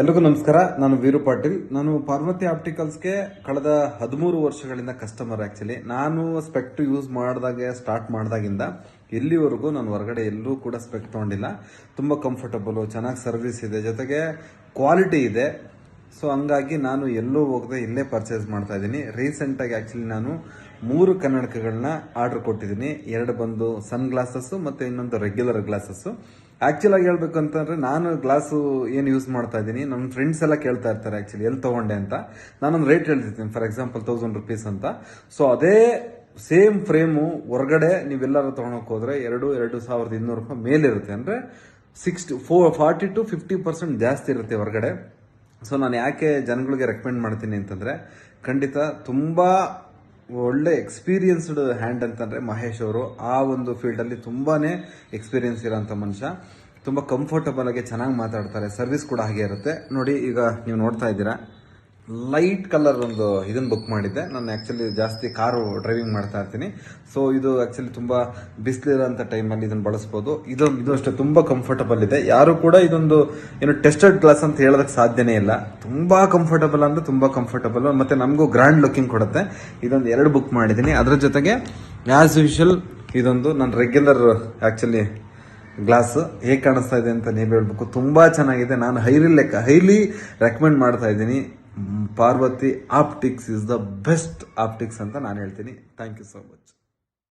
ಎಲ್ರಿಗೂ ನಮಸ್ಕಾರ. ನಾನು ವೀರು ಪಾಟೀಲ್. ನಾನು ಪಾರ್ವತಿ ಆಪ್ಟಿಕಲ್ಸ್ಗೆ ಕಳೆದ ಹದಿಮೂರು ವರ್ಷಗಳಿಂದ ಕಸ್ಟಮರ್ ಆ್ಯಕ್ಚುಲಿ ನಾನು ಸ್ಪೆಕ್ಟ್ ಯೂಸ್ ಮಾಡಿದಾಗೆ ಸ್ಟಾರ್ಟ್ ಮಾಡಿದಾಗಿಂದ ಎಲ್ಲಿವರೆಗೂ ನಾನು ಹೊರಗಡೆ ಎಲ್ಲೂ ಕೂಡ ಸ್ಪೆಕ್ಟ್ ತೊಗೊಂಡಿಲ್ಲ. ತುಂಬ ಕಂಫರ್ಟಬಲು ಚೆನ್ನಾಗಿ ಸರ್ವಿಸ್ ಇದೆ. ಜೊತೆಗೆ ಕ್ವಾಲಿಟಿ ಇದೆ. ಸೊ ಹಂಗಾಗಿ ನಾನು ಎಲ್ಲೂ ಹೋಗದೆ ಇಲ್ಲೇ ಪರ್ಚೇಸ್ ಮಾಡ್ತಾ ಇದ್ದೀನಿ. ರೀಸೆಂಟಾಗಿ ಆ್ಯಕ್ಚುಲಿ ನಾನು ಮೂರು ಕನ್ನಡಕಗಳನ್ನ ಆರ್ಡರ್ ಕೊಟ್ಟಿದ್ದೀನಿ. ಎರಡು ಬಂದು ಸನ್ ಗ್ಲಾಸಸ್ಸು ಮತ್ತು ಇನ್ನೊಂದು ರೆಗ್ಯುಲರ್ ಗ್ಲಾಸಸ್ಸು ಆ್ಯಕ್ಚುಲ್ ಆಗಿ ಹೇಳ್ಬೇಕು ಅಂತಂದ್ರೆ ನಾನು ಗ್ಲಾಸು ಏನು ಯೂಸ್ ಮಾಡ್ತಾ ಇದ್ದೀನಿ ನನ್ನ ಫ್ರೆಂಡ್ಸ್ ಎಲ್ಲ ಕೇಳ್ತಾ ಇರ್ತಾರೆ ಆ್ಯಕ್ಚುಲಿ ಎಲ್ಲಿ ತೊಗೊಂಡೆ ಅಂತ. ನಾನೊಂದು ರೇಟ್ ಹೇಳ್ತಿರ್ತೀನಿ ಫಾರ್ ಎಕ್ಸಾಂಪಲ್ ತೌಸಂಡ್ ರುಪೀಸ್ ಅಂತ. ಸೊ ಅದೇ ಸೇಮ್ ಫ್ರೇಮು ಹೊರಗಡೆ ನೀವೆಲ್ಲರೂ ತೊಗೊಳಕ್ಕೆ ಹೋದ್ರೆ ಎರಡು ಎರಡು ಸಾವಿರದ ಇನ್ನೂರು ರೂಪಾಯಿ ಮೇಲಿರುತ್ತೆ. ಅಂದರೆ sixty flow forty to fifty percent ಜಾಸ್ತಿ ಇರುತ್ತೆ ಹೊರಗಡೆ. ಸೊ ನಾನು ಯಾಕೆ ಜನಗಳಿಗೆ ರೆಕಮೆಂಡ್ ಮಾಡ್ತೀನಿ ಅಂತಂದರೆ ಖಂಡಿತ ತುಂಬ ಒಳ್ಳೆ ಎಕ್ಸ್ಪೀರಿಯನ್ಸ್ಡ್ ಹ್ಯಾಂಡ್ ಅಂತಂದರೆ ಮಹೇಶ್ ಅವರು. ಆ ಒಂದು ಫೀಲ್ಡಲ್ಲಿ ತುಂಬಾ ಎಕ್ಸ್ಪೀರಿಯನ್ಸ್ ಇರೋಂಥ ಮನುಷ್ಯ. ತುಂಬ ಕಂಫರ್ಟಬಲ್ ಆಗಿ ಚೆನ್ನಾಗಿ ಮಾತಾಡ್ತಾರೆ. ಸರ್ವಿಸ್ ಕೂಡ ಹಾಗೆ ಇರುತ್ತೆ. ನೋಡಿ, ಈಗ ನೀವು ನೋಡ್ತಾ ಇದ್ದೀರಾ. ಲೈಟ್ ಕಲರ್ ಒಂದು ಇದನ್ನು ಬುಕ್ ಮಾಡಿದ್ದೆ. ನಾನು ಆ್ಯಕ್ಚುಲಿ ಜಾಸ್ತಿ ಕಾರು ಡ್ರೈವಿಂಗ್ ಮಾಡ್ತಾ ಇರ್ತೀನಿ. ಸೊ ಇದು ಆ್ಯಕ್ಚುಲಿ ತುಂಬ ಬಿಸಿಲಿರೋಂಥ ಟೈಮಲ್ಲಿ ಇದನ್ನು ಬಳಸ್ಬೋದು. ಇದೊಂದು ಇದು ಅಷ್ಟೇ ತುಂಬ ಕಂಫರ್ಟಬಲ್ ಇದೆ. ಯಾರು ಕೂಡ ಇದೊಂದು ಏನು ಟೆಸ್ಟೆಡ್ ಗ್ಲಾಸ್ ಅಂತ ಹೇಳೋದಕ್ಕೆ ಸಾಧ್ಯನೇ ಇಲ್ಲ. ತುಂಬ ಕಂಫರ್ಟಬಲ್ ಅಂದರೆ ತುಂಬ ಕಂಫರ್ಟಬಲ್ ಮತ್ತು ನಮಗೂ ಗ್ರ್ಯಾಂಡ್ ಲುಕಿಂಗ್ ಕೊಡುತ್ತೆ. ಇದೊಂದು ಎರಡು ಬುಕ್ ಮಾಡಿದ್ದೀನಿ. ಅದರ ಜೊತೆಗೆ ಆ್ಯಸ್ ಯೂಶಲ್ ಇದೊಂದು ನಾನು ರೆಗ್ಯುಲರ್ ಆ್ಯಕ್ಚುಲಿ ಗ್ಲಾಸ್ ಹೇಗೆ ಕಾಣಿಸ್ತಾ ಇದೆ ಅಂತ ನೀವು ಹೇಳ್ಬೇಕು. ತುಂಬ ಚೆನ್ನಾಗಿದೆ. ನಾನು ಹೈಲಿ ಲೆಕ್ಕ, ಹೈಲಿ ರೆಕಮೆಂಡ್ ಮಾಡ್ತಾ ಇದ್ದೀನಿ. Parvathi optics is the best optics ಅಂತ ನಾನು ಹೇಳ್ತೀನಿ. Thank you so much